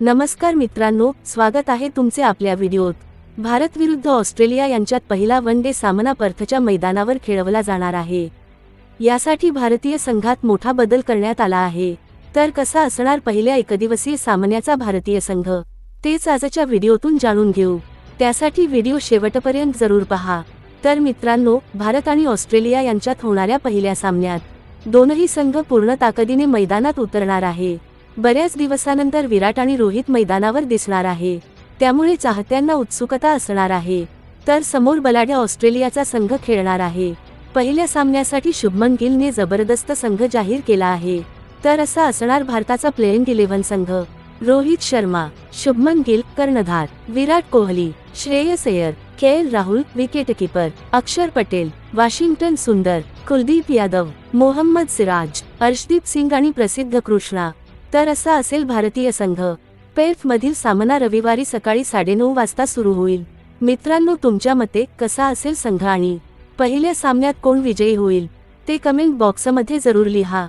नमस्कार मित्रांनो स्वागत आहे तुमचे आपल्या व्हिडिओत. भारत विरुद्ध ऑस्ट्रेलिया यांच्यात पहिला वन डे सामना पर्थच्या मैदानावर खेळवला जाणार आहे. यासाठी भारतीय संघात मोठा बदल करण्यात आला आहे. तर कसा असणार पहिल्या एकदिवसीय सामन्याचा भारतीय संघ? तेच आजच्या व्हिडिओतून जाणून घेऊ. त्यासाठी व्हिडिओ शेवटपर्यंत जरूर पहा. तर मित्रांनो भारत आणि ऑस्ट्रेलिया यांच्यात होणाऱ्या पहिल्या सामन्यात दोनही संघ पूर्ण ताकदीने मैदानात उतरणार आहे. बऱ्याच दिवसानंतर विराट आणि रोहित मैदानावर दिसणार आहे. त्यामुळे चाहत्यांना उत्सुकता असणार आहे. तर समोर बलाढ्या ऑस्ट्रेलियाचा संघ खेळणार आहे. पहिल्या सामन्यासाठी शुभमन गिलने जबरदस्त संघ जाहीर केला आहे. तर असा असणार भारताचा प्लेइंग इलेव्हन संघ. रोहित शर्मा शुभमन गिल कर्णधार Virat Kohli Shreyas Iyer K L Rahul wicketkeeper Axar Patel Washington सुंदर कुलदीप यादव मोहम्मद सिराज अर्शदीप सिंग आणि प्रसिद्ध कृष्णा. तर असा असेल भारतीय संघ. पेर्थ मधील सामना रविवारी सकाळी साडेनऊ वाजता सुरू होईल. मित्रांनो तुमच्या मते कसा असेल संघ आणि पहिल्या सामन्यात कोण विजयी होईल? ते कमेंट बॉक्समध्ये जरूर लिहा.